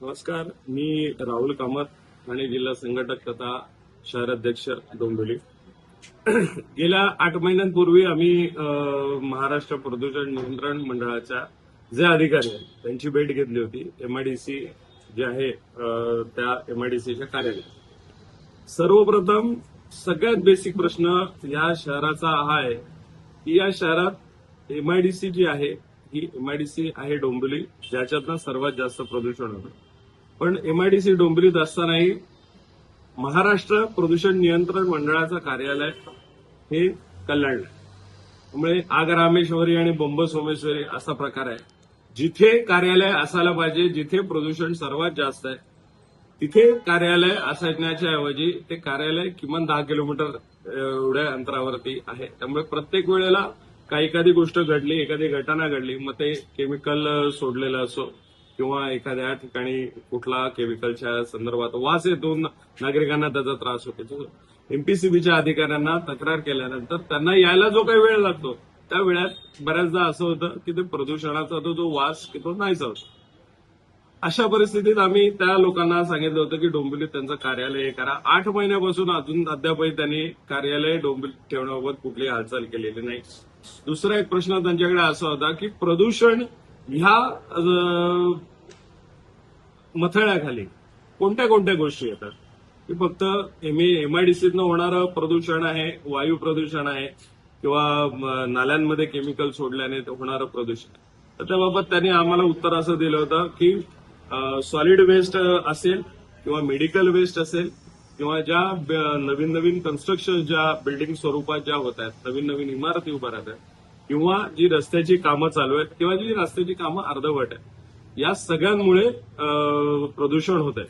नमस्कार मी राहुल कामत ठाणे जिल्हा संघटक तथा शहराध्यक्ष डोंबिवली. गेल्या आठ महिन्यांपूर्वी आम्ही महाराष्ट्र प्रदूषण नियंत्रण मंडळाच्या जे अधिकारी आहेत त्यांची भेट घेतली होती. एमआयडीसी जे आहे त्या एमआयडीसीच्या कार्यालयात. सर्वप्रथम सगळ्यात बेसिक प्रश्न या शहराचा हा आहे की या शहरात एमआयडीसी जी आहे ही एमआयडीसी आहे डोंबिवली ज्याच्यातनं सर्वात जास्त प्रदूषण होतं. पण एमआयडीसी डोंबिवलीत असतानाही महाराष्ट्र प्रदूषण नियंत्रण मंडळाचं कार्यालय हे कल्याण त्यामुळे आग रामेश्वरी आणि बोंब सोमेश्वरी असा प्रकार आहे. जिथे कार्यालय असायला पाहिजे जिथे प्रदूषण सर्वात जास्त आहे तिथे कार्यालय असण्याच्या ऐवजी ते कार्यालय किमान दहा किलोमीटर एवढ्या अंतरावरती आहे. त्यामुळे प्रत्येक वेळेला काही एखादी गोष्ट घडली एखादी घटना घडली मग ते केमिकल सोडलेलं असो किंवा एखाद्या ठिकाणी कुठला केमिकलच्या संदर्भात वास येतो नागरिकांना त्याचा त्रास होतो. एमपीसीबीच्या अधिकाऱ्यांना तक्रार केल्यानंतर त्यांना यायला जो काही वेळ लागतो त्या वेळात बऱ्याचदा असं होतं की ते प्रदूषणाचा तो जो वास की तो नाहीचा होतो. अशा परिस्थितीत आम्ही त्या लोकांना सांगितलं होतं की डोंबिवलीत त्यांचं कार्यालय हे करा. आठ महिन्यापासून अजून अद्यापही त्यांनी कार्यालय डोंबिवलीत ठेवण्याबाबत कुठली हालचाल केलेली नाही. दुसरा एक प्रश्न त्यांच्याकडे असा होता की प्रदूषण ह्या मथळ्याखाली कोणत्या कोणत्या गोष्टी येतात? की फक्त एम एमआयडीसीतनं होणारं प्रदूषण आहे वायू प्रदूषण आहे किंवा नाल्यांमध्ये केमिकल सोडल्याने होणारं प्रदूषण. तर त्याबाबत त्यांनी आम्हाला उत्तर असं दिलं होतं की सॉलिड वेस्ट असेल किंवा मेडिकल वेस्ट असेल किंवा ज्या नवीन नवीन कन्स्ट्रक्शन ज्या बिल्डिंग स्वरूपात ज्या होत आहेत नवीन नवीन इमारती उभ्या आहेत किंवा जी रस्त्याची कामं चालू आहेत किंवा जी रस्त्याची कामं अर्धवट आहेत या सगळ्यांमुळे प्रदूषण होत आहे.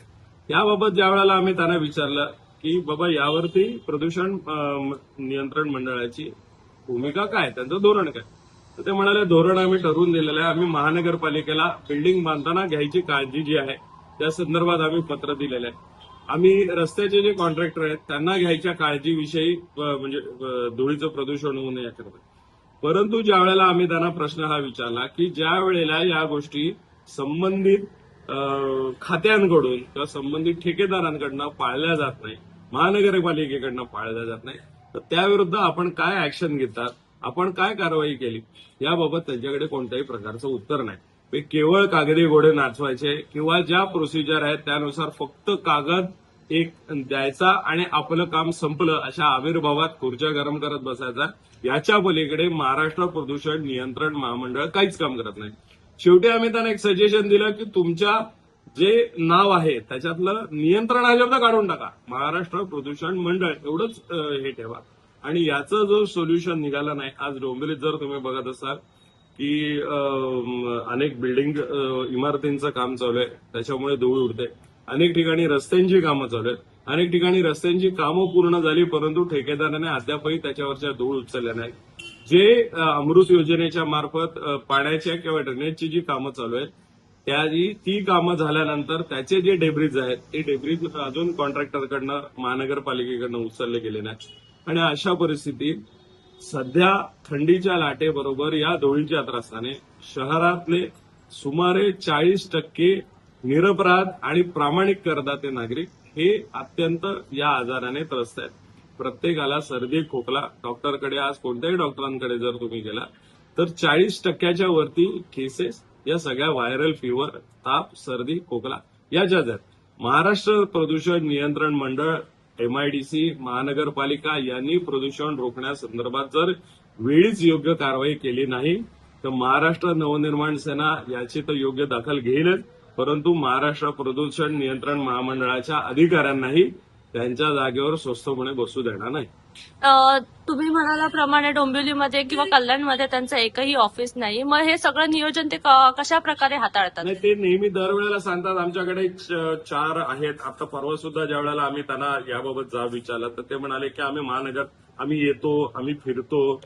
याबाबत ज्या वेळेला आम्ही त्यांना विचारलं की बाबा यावरती प्रदूषण नियंत्रण मंडळाची भूमिका काय त्यांचं धोरण काय? तर ते म्हणाले धोरण आम्ही ठरवून दिलेलं आहे. आम्ही महानगरपालिकेला बिल्डिंग बांधताना घ्यायची काळजी जी आहे त्या संदर्भात आम्ही पत्र दिलेलं आहे. आम्ही रस्त्याचे जे कॉन्ट्रॅक्टर आहेत त्यांना घ्यायच्या काळजीविषयी म्हणजे धुळीचं प्रदूषण होऊ नये याकरता. परंतु ज्या वेळेला आम्ही त्यांना प्रश्न हा विचारला की ज्या वेळेला या गोष्टी संबंधित खात्यांकडून किंवा संबंधित ठेकेदारांकडनं पाळल्या जात नाही महानगरपालिकेकडनं पाळल्या जात नाही तर त्याविरुद्ध आपण काय ऍक्शन घेतात आपण काय कारवाई केली याबाबत त्यांच्याकडे कोणत्याही प्रकारचं उत्तर नाही. ते केवळ कागदी घोडे नाचवायचे किंवा ज्या प्रोसिजर आहेत त्यानुसार फक्त कागद एक द्यायचा आणि आपलं काम संपलं अशा आविर्भावात खुर्च्या गरम करत बसायचा. याच्या पलीकडे महाराष्ट्र प्रदूषण नियंत्रण महामंडळ काहीच काम करत नाही. शेवटी आम्ही त्यांना एक सजेशन दिलं की तुमच्या जे नाव आहे त्याच्यातलं नियंत्रण हा शब्द काढून टाका. महाराष्ट्र प्रदूषण मंडळ एवढंच हे ठेवा. आणि याचं जो सोल्युशन निघालं नाही आज डोंबिवलीत जर तुम्ही बघत असाल की अनेक बिल्डिंग इमारतींचं काम चालू आहे. त्याच्यामुळे धूळ उडते. अनेक ठिकाणी रस्त्यांची कामं चालू आहेत. अनेक ठिकाणी रस्त्यांची कामं पूर्ण झाली परंतु ठेकेदाराने अद्यापही त्याच्यावरच्या धूळ उचलल्या नाही जे अमृत योजनेच्या मार्फत पाण्याच्या किंवा ड्रेनेजची जी कामं चालू आहेत त्याची ती कामं झाल्यानंतर त्याचे जे डेब्रिज आहेत ते डेब्रिज अजून कॉन्ट्रॅक्टरकडनं महानगरपालिकेकडनं उचलले गेले नाही आणि अशा परिस्थितीत सध्या थंडीच्या लाटेबरोबर या धुळीच्या त्रासाने शहरातले सुमारे चाळीस टक्के निरपराध आणि प्रामाणिक करदाते नागरिक हे अत्यंत या आजाराने त्रस्त आहेत. प्रत्येकाला सर्दी खोकला डॉक्टरकडे आज कोणत्याही डॉक्टरांकडे जर तुम्ही गेला तर चाळीस टक्क्याच्या वरती केसेस या सगळ्या व्हायरल फिवर ताप सर्दी खोकला याच्याच आहेत. महाराष्ट्र प्रदूषण नियंत्रण मंडळ एमआयडीसी महानगरपालिका यांनी प्रदूषण रोखण्यासंदर्भात जर वेळीच योग्य कारवाई केली नाही तर महाराष्ट्र नवनिर्माण सेना याची तर योग्य दखल घेईलच. परंतु महाराष्ट्र प्रदूषण नियंत्रण महामंडळाच्या अधिकाऱ्यांनाही त्यांच्या जागेवर स्वस्थपणे बसू देणार नाही. तुम्ही म्हणाल्याप्रमाणे डोंबिवलीमध्ये किंवा कल्याणमध्ये त्यांचं एकही ऑफिस नाही. मग हे सगळं नियोजन ते क- कशा प्रकारे हाताळतात? नाही ते नेहमी दरवेळेला सांगतात आमच्याकडे च- चार आहेत. आता परवा सुद्धा ज्या वेळेला आम्ही त्यांना याबाबत जाब विचारला तर ते म्हणाले की आम्ही महानगर आम्ही येतो आम्ही फिरतो.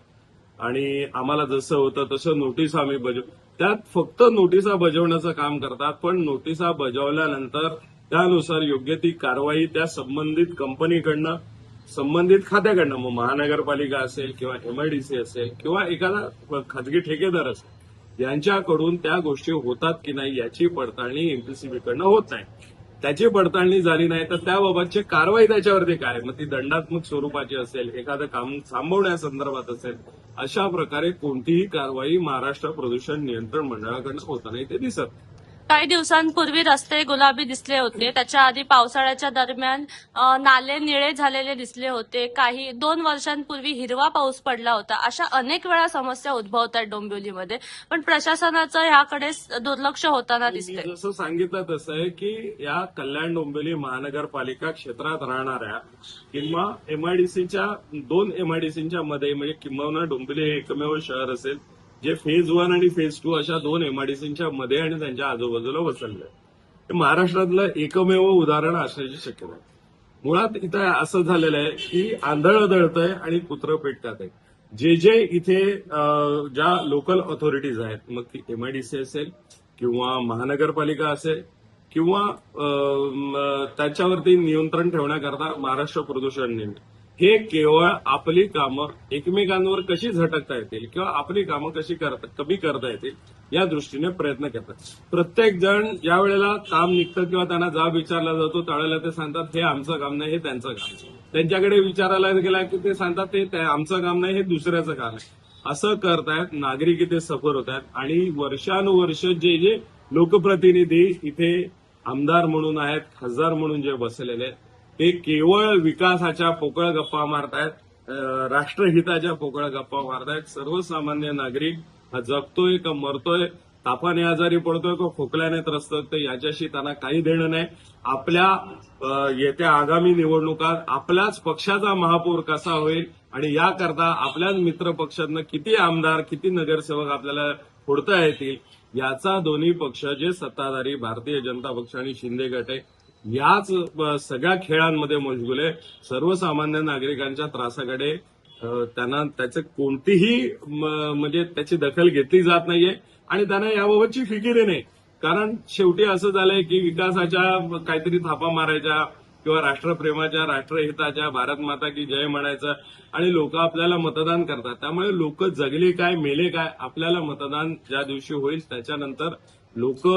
आणि आम्हाला जसं होतं तसं नोटीस आम्ही बजाव त्यात फक्त नोटिसा बजावण्याचं काम करतात पण नोटिसा बजावल्यानंतर त्यानुसार योग्य ती कारवाई त्या संबंधित कंपनीकडनं संबंधित खात्याकडनं मग महानगरपालिका असेल किंवा एमआयडीसी असेल किंवा एखादा खाजगी ठेकेदार असेल यांच्याकडून त्या गोष्टी होतात की नाही याची पडताळणी एमपीसीबी कडनं होत नाही त्याची पडताळणी झाली नाही तर त्याबाबतची कारवाई त्याच्यावरती काय मग ती दंडात्मक स्वरूपाची असेल एखादं काम थांबवण्यासंदर्भात असेल अशा प्रकारे कोणतीही कारवाई महाराष्ट्र प्रदूषण नियंत्रण मंडळाकडनं होत नाही ते दिसत नाही. काही दिवसांपूर्वी रस्ते गुलाबी दिसले होते. त्याच्या आधी पावसाळ्याच्या दरम्यान नाले निळे झालेले दिसले होते. काही दोन वर्षांपूर्वी हिरवा पाऊस पडला होता. अशा अनेक वेळा समस्या उद्भवतात डोंबिवलीमध्ये. पण प्रशासनाचं ह्याकडे दुर्लक्ष होताना मी दिसतंय. जसं सांगितलं तसं आहे की या कल्याण डोंबिवली महानगरपालिका क्षेत्रात राहणाऱ्या किंवा एमआयडीसीच्या दोन एमआयडीसीच्या मध्ये म्हणजे किंबहुना डोंबिवली हे एकमेव शहर असेल जे फेज वन आणि फेज टू अशा दोन एमआयडीसीच्या मध्ये आणि त्यांच्या आजूबाजूला वसरले हे महाराष्ट्रातलं एकमेव उदाहरण असण्याची शक्यता आहे. मुळात इथं असं झालेलं आहे की आंधळ दळतंय आणि कुत्र पेटतात आहे जे जे इथे ज्या लोकल ऑथॉरिटीज आहेत मग ती एमआयडीसी असेल किंवा महानगरपालिका असेल किंवा त्याच्यावरती नियंत्रण ठेवण्याकरता महाराष्ट्र प्रदूषण नियंत्रण हे केवळ आपली कामं एकमेकांवर कशी झटकता येतील किंवा आपली कामं कशी करता कमी करता येतील या दृष्टीने प्रयत्न करतात. प्रत्येक जण ज्या वेळेला काम निघतं किंवा त्यांना जाब विचारला जातो त्यावेळेला ते सांगतात हे आमचं काम नाही हे त्यांचं काम त्यांच्याकडे विचारायला गेला की ते सांगतात ते ते आमचं काम नाही हे दुसऱ्याचं काम आहे. असं करतायत नागरिक इथे सफर होत आहेत आणि वर्षानुवर्ष जे जे लोकप्रतिनिधी इथे आमदार म्हणून आहेत खासदार म्हणून जे बसलेले आहेत ते केवळ विकासाच्या पोकळ गप्पा मारतायत राष्ट्रहिताच्या पोकळ गप्पा मारतायत. सर्वसामान्य नागरिक हा जगतोय का मरतोय तापाने आजारी पडतोय का खोकल्याने त्रस्त होतोय याच्याशी त्यांना काही देणं नाही. आपल्या येत्या आगामी निवडणुकात आपल्याच पक्षाचा महापौर कसा होईल आणि याकरता आपल्याच मित्र पक्षातनं किती आमदार किती नगरसेवक आपल्याला फोडता येतील याचा दोन्ही पक्ष जे सत्ताधारी भारतीय जनता पक्ष आणि शिंदे गट आहे याच सगळ्या खेळांमध्ये मशगुले आहे सर्वसामान्य नागरिकांच्या त्रासाकडे त्यांना त्याचे कोणतीही म्हणजे त्याची दखल घेतली जात नाहीये आणि त्यांना याबाबतची फिकिरी नाही. कारण शेवटी असं झालंय की विकासाच्या काहीतरी थापा मारायच्या किंवा राष्ट्रप्रेमाच्या राष्ट्रहिताच्या भारत माता की जय म्हणायचं आणि लोक आपल्याला मतदान करतात. त्यामुळे लोक जगले काय मेले काय आपल्याला मतदान ज्या दिवशी होईल त्याच्यानंतर लोक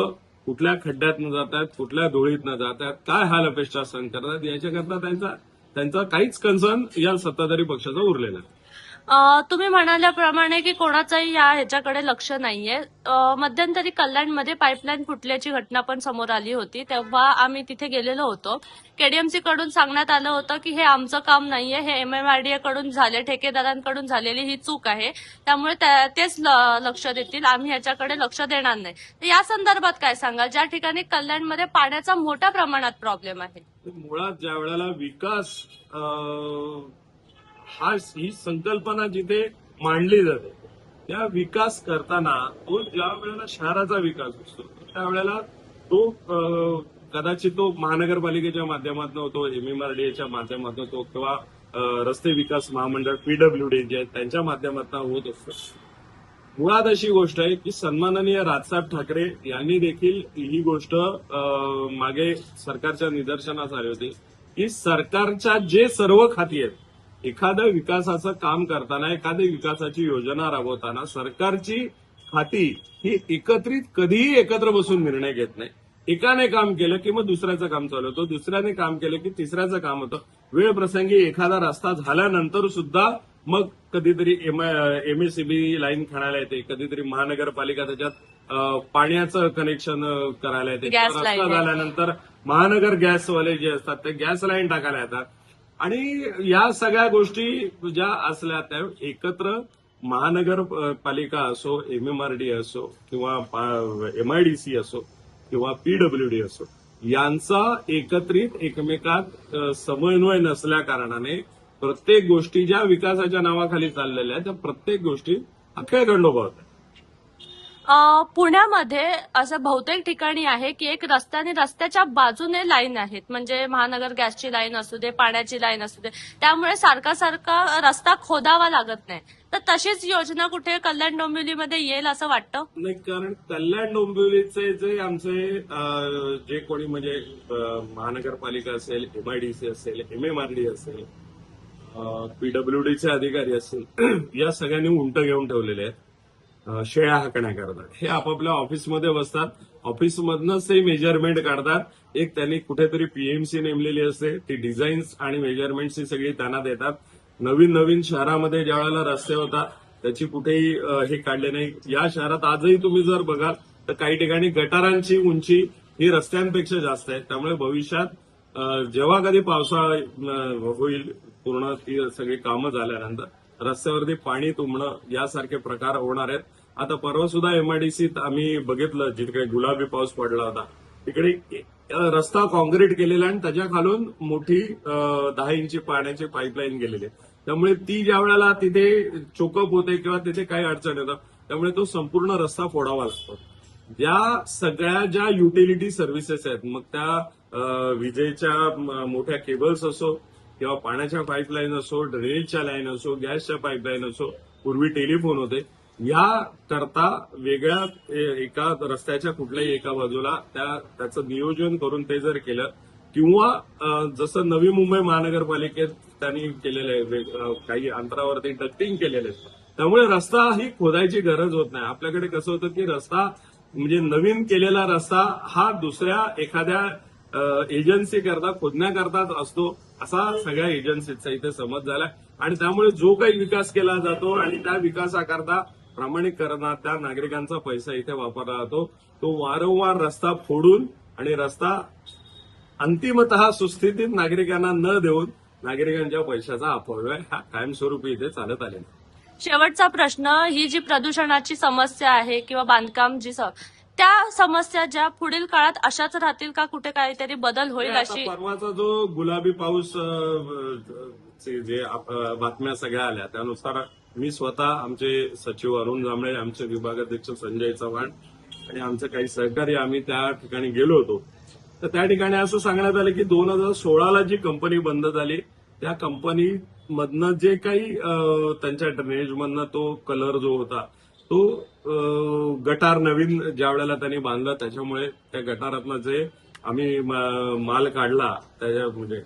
कुठल्या खड्ड्यात न जातात कुठल्या धुळीत न जातात काय हाल अपेक्षा सहन करतात याच्याकरता त्यांचा त्यांचा काहीच कन्सर्न या सत्ताधारी पक्षाचा उरलेला आहे तुम्ही म्हणाल्याप्रमाणे की कोणाचंही या ह्याच्याकडे लक्ष नाहीये. मध्यंतरी कल्याणमध्ये पाईपलाईन फुटल्याची घटना पण समोर आली होती. तेव्हा आम्ही तिथे गेलेलो होतो. केडीएमसी कडून सांगण्यात आलं होतं की हे आमचं काम नाहीये. हे एमएमआरडीए कडून झाले ठेकेदारांकडून झालेली ही चूक आहे. त्यामुळे तेच लक्ष देतील. आम्ही ह्याच्याकडे लक्ष देणार नाही. तर या संदर्भात काय सांगाल? ज्या ठिकाणी कल्याणमध्ये पाण्याचा मोठ्या प्रमाणात प्रॉब्लेम आहे. मुळात ज्या वेळेला विकास हा ही संकल्पना जिथे मांडली जाते त्या विकास करताना तो ज्या वेळेला शहराचा विकास असतो त्यावेळेला तो कदाचित तो महानगरपालिकेच्या माध्यमातून होतो एमएमआरडीएच्या माध्यमातून होतो किंवा रस्ते विकास महामंडळ पीडब्ल्यूडी जे आहेत त्यांच्या माध्यमातून होत असतो. मुळात अशी गोष्ट आहे की सन्माननीय राजसाहेब ठाकरे यांनी देखील ही गोष्ट अं, मागे सरकारच्या निदर्शनास आली होती की सरकारच्या जे सर्व खाती आहेत एखादं विकासाचं काम करताना एखादी विकासाची योजना राबवताना सरकारची खाती ही एकत्रित कधीही एकत्र बसून निर्णय घेत नाही. एकाने काम केलं की मग दुसऱ्याचं काम चालू होतं. दुसऱ्याने काम केलं की तिसऱ्याचं काम होतं. वेळ प्रसंगी एखादा रस्ता झाल्यानंतर सुद्धा मग कधीतरी एमएससीबी लाईन खणायला येते. कधीतरी महानगरपालिका त्याच्यात पाण्याचं कनेक्शन करायला येते. रस्ता. झाल्यानंतर महानगर गॅसवाले जे असतात ते गॅस लाईन टाकायला येतात. आणि या सगळ्या गोष्टी ज्या असल्या त्या एकत्र महानगरपालिका असो एमएमआरडी असो किंवा एमआयडीसी असो किंवा पीडब्ल्यूडी असो यांचा एकत्रित एकमेकात समन्वय नसल्या कारणाने प्रत्येक गोष्टी ज्या विकासाच्या नावाखाली चाललेल्या आहेत त्या प्रत्येक गोष्टी अखेर गंडोबा होतात पुण्यामध्ये असं बहुतेक ठिकाणी आहे की एक रस्त्याने रस्त्याच्या बाजूने लाईन आहेत. म्हणजे महानगर गॅसची लाईन असू दे पाण्याची लाईन असू दे. त्यामुळे सारखा सारखा रस्ता खोदावा लागत नाही. तर तशीच योजना कुठे कल्याण डोंबिवलीमध्ये येईल असं वाटतं? नाही कारण कल्याण डोंबिवलीचे जे आमचे जे कोणी म्हणजे महानगरपालिका असेल एमआयडीसी असेल एमएमआरडी असेल पीडब्ल्यूडीचे अधिकारी असतील या सगळ्यांनी उंट घेऊन ठेवलेले आहेत. शेळ्या हाकण्या करतात. हे आपापल्या ऑफिसमध्ये बसतात. ऑफिसमधनच ते मेजरमेंट काढतात. एक त्यांनी कुठेतरी पीएमसी नेमलेली असते. ती डिझाईन्स आणि मेजरमेंट्स ही सगळी त्यांना देतात. नवीन नवीन शहरामध्ये ज्या वेळेला रस्ते होतात त्याची कुठेही हे काढले नाही. या शहरात आजही तुम्ही जर बघाल तर काही ठिकाणी गटारांची उंची ही रस्त्यांपेक्षा जास्त आहे. त्यामुळे भविष्यात जेव्हा कधी पावसाळा होईल पूर्ण ती सगळी कामं झाल्यानंतर रस्त्यावरती पाणी तुंबणं यासारखे प्रकार होणार आहेत. आता परवा सुद्धा एमआयडीसीत आम्ही बघितलं जिथे गुलाबी पाऊस पडला होता. तिकडे रस्ता कॉन्क्रीट केलेला आणि त्याच्या खालून मोठी दहा इंची पाण्याची पाईपलाईन गेलेली आहे. त्यामुळे ती ज्या वेळेला तिथे चोकअप होते किंवा तिथे काही अडचण येतं त्यामुळे तो संपूर्ण रस्ता फोडावा लागतो. या सगळ्या ज्या युटिलिटी सर्व्हिसेस आहेत मग त्या विजेच्या मोठ्या केबल्स असो किंवा पाण्याच्या पाईपलाईन असो ड्रेनेजच्या लाईन असो गॅसच्या पाईपलाईन असो पूर्वी टेलिफोन होते. या करता वेगळ्या एका रस्त्याच्या कुठल्याही एका बाजूला त्या त्याचं नियोजन करून ते जर केलं किंवा जसं नवी मुंबई महानगरपालिकेत त्यांनी केलेलं आहे वेग- काही अंतरावरती डक्टिंग केलेले आहेत त्यामुळे रस्ता ही खोदायची गरज होत नाही. आपल्याकडे कसं होतं की रस्ता म्हणजे नवीन केलेला रस्ता हा दुसऱ्या एखाद्या एजन्सी करता खोदण्याकरताच असतो असा सगळ्या एजन्सीचा इथे समज झालाय. आणि त्यामुळे जो काही विकास केला जातो आणि त्या विकासाकरता प्रामाणिकरणा त्या नागरिकांचा पैसा इथे वापरला जातो. तो वारंवार रस्ता फोडून आणि रस्ता अंतिमतः सुस्थितीत नागरिकांना न देऊन नागरिकांच्या पैशाचा अपव्यय हा कायमस्वरूपी इथे चालत आलेला शेवटचा प्रश्न ही जी प्रदूषणाची समस्या आहे किंवा बांधकाम जी त्या समस्या ज्या पुढील काळात अशाच राहतील का? कुठे काहीतरी बदल होईल अशी परवाचा जो गुलाबी पाऊस चे जे बातम्या सगळ्या आल्या त्यानुसार मी स्वतः आमचे सचिव अरुण जांभळे आमचे विभागाध्यक्ष संजय चव्हाण आणि आमचे काही सहकारी आम्ही त्या ठिकाणी गेलो होतो. तर त्या ठिकाणी असं सांगण्यात आलं की दोन हजार सोळाला जी कंपनी बंद झाली त्या कंपनी मधनं जे काही त्यांच्या ड्रेनेजमधनं तो कलर जो होता तो गटार नवीन ज्या वेळेला त्यांनी बांधला त्याच्यामुळे त्या गटारातनं जे आम्ही माल काढला त्याच्या म्हणजे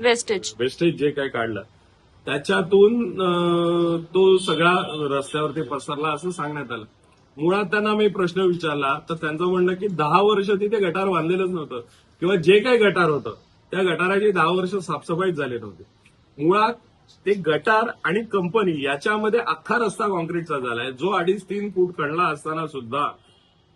वेस्टेज वेस्टेज जे काही काढलं त्याच्यातून तो सगळा रस्त्यावरती पसरला असं सांगण्यात आलं. मुळात त्यांना मी प्रश्न विचारला तर त्यांचं म्हणणं की दहा वर्ष तिथे गटार बांधलेलंच नव्हतं. किंवा जे काही गटार होतं त्या गटाराची दहा वर्ष साफसफाईच झाली नव्हती. मुळात ते गटार आणि कंपनी याच्यामध्ये अख्खा रस्ता कॉन्क्रीटचा झालाय. जो अडीच तीन फूट खणला असताना सुद्धा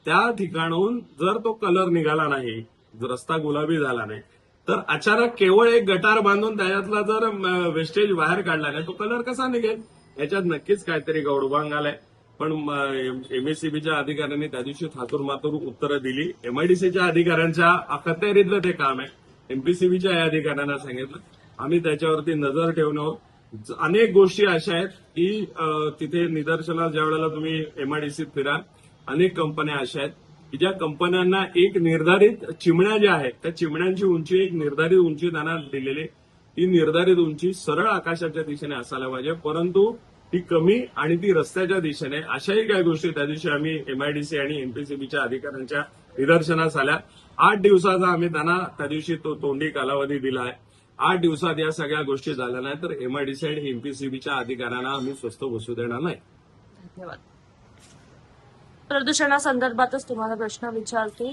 त्या ठिकाणून जर तो कलर निघाला नाही रस्ता गुलाबी झाला नाही तर अचानक केवळ एक गटार बांधून त्याच्यातला जर वेस्टेज बाहेर काढला नाही तो कलर कसा निघेल? याच्यात नक्कीच काहीतरी गौडबांग आलाय. पण एमएससीबीच्या अधिकाऱ्यांनी त्या दिवशी थातूर मातूर उत्तरं दिली. एमआयडीसीच्या अधिकाऱ्यांच्या अखत्यारीतलं ते काम आहे. एमपीसीबीच्या या अधिकाऱ्यांना सांगितलं. आम्ही त्याच्यावरती नजर ठेवून आहोत. अनेक गोष्टी अशा आहेत की तिथे निदर्शनास ज्या वेळेला तुम्ही एमआयडीसीत फिराल अनेक कंपन्या अशा आहेत की ज्या कंपन्यांना एक निर्धारित चिमण्या ज्या आहेत त्या चिमण्यांची उंची एक निर्धारित उंची त्यांना दिलेली ती निर्धारित उंची सरळ आकाशाच्या दिशेने असायला पाहिजे परंतु ती कमी आणि ती रस्त्याच्या दिशेने अशाही काही गोष्टी त्या दिवशी आम्ही एमआयडीसी आणि एमपीसीबीच्या अधिकाऱ्यांच्या निदर्शनास आल्या. आठ दिवसाचा आम्ही त्यांना त्या दिवशी तो तोंडी कालावधी दिला आहे. आठ दिवसात या सगळ्या गोष्टी झाल्या नाही तर एमआयडीसी आणि एमपीसीबीच्या अधिकाऱ्यांना आम्ही स्वस्त बसू देणार नाही. धन्यवाद. प्रदूषणासंदर्भातच तुम्हाला प्रश्न विचारते.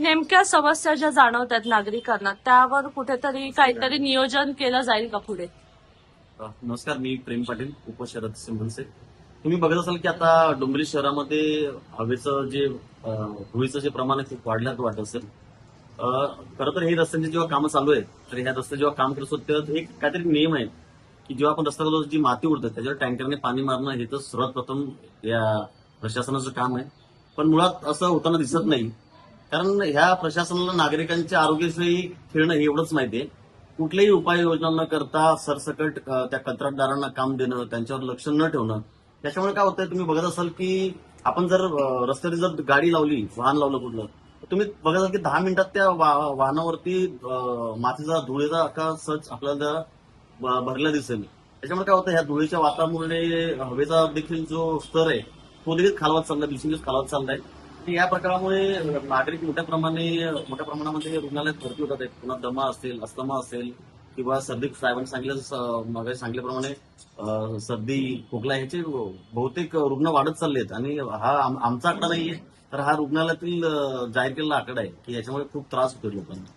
नेमक्या समस्या ज्या जाणवत आहेत नागरिकांना त्यावर कुठेतरी काहीतरी नियोजन केलं जाईल का पुढे? नमस्कार मी प्रेम पाटील उपशहरात सिंभलसे. तुम्ही बघत असाल की आता डोंबिवली शहरामध्ये हवेचं जे धुळीचं जे प्रमाण आहे खूप वाढल्याचं वाटत असेल. खरं तर हे रस्त्यांचे जेव्हा कामं चालू आहेत तर ह्या रस्ते जेव्हा काम करत असतो तेव्हा एक काहीतरी नियम आहे की जेव्हा आपण रस्त्यावर जी माती उडतात त्याच्यावर टँकरने पाणी मारणं हे तर सर्वात प्रथम या प्रशासनाचं काम आहे. पण मुळात असं होताना दिसत नाही. कारण ह्या प्रशासनाला नागरिकांच्या आरोग्याशी खेळणं हे एवढंच माहिती आहे. कुठल्याही उपाययोजना न करता सरसकट त्या कंत्राटदारांना काम देणं त्यांच्यावर लक्ष न ठेवणं त्याच्यामुळे काय होतंय तुम्ही बघत असाल की आपण जर अ, रस्त्यावर जर गाडी लावली वाहन लावलं कुठलं तुम्ही बघत की दहा मिनिटात त्या वा- वाहनावरती मातीचा धुळेचा अख्खा सच आपल्याला भरला दिसेल. त्याच्यामुळे काय होतं ह्या धुळीच्या वातावरणामुळे हवेचा देखील जो स्तर आहे तो देखील खालवत चाललाय दिवसेंदिवस खालवत चाललाय. या प्रकारामुळे नागरिक मोठ्या प्रमाणे मोठ्या प्रमाणामध्ये रुग्णालयात भरती होतात. आहेत पुन्हा दमा असेल अस्थमा असेल किंवा सर्दी साहेबांनी सांगितलं मग सांगितल्याप्रमाणे सर्दी खोकला ह्याचे बहुतेक रुग्ण वाढत चालले आहेत आणि हा आम- आमचा आकडा नाहीये. तर हा रुग्णालयातील जाहीर केलेला आकडा आहे की याच्यामुळे खूप त्रास होतो लोकांना.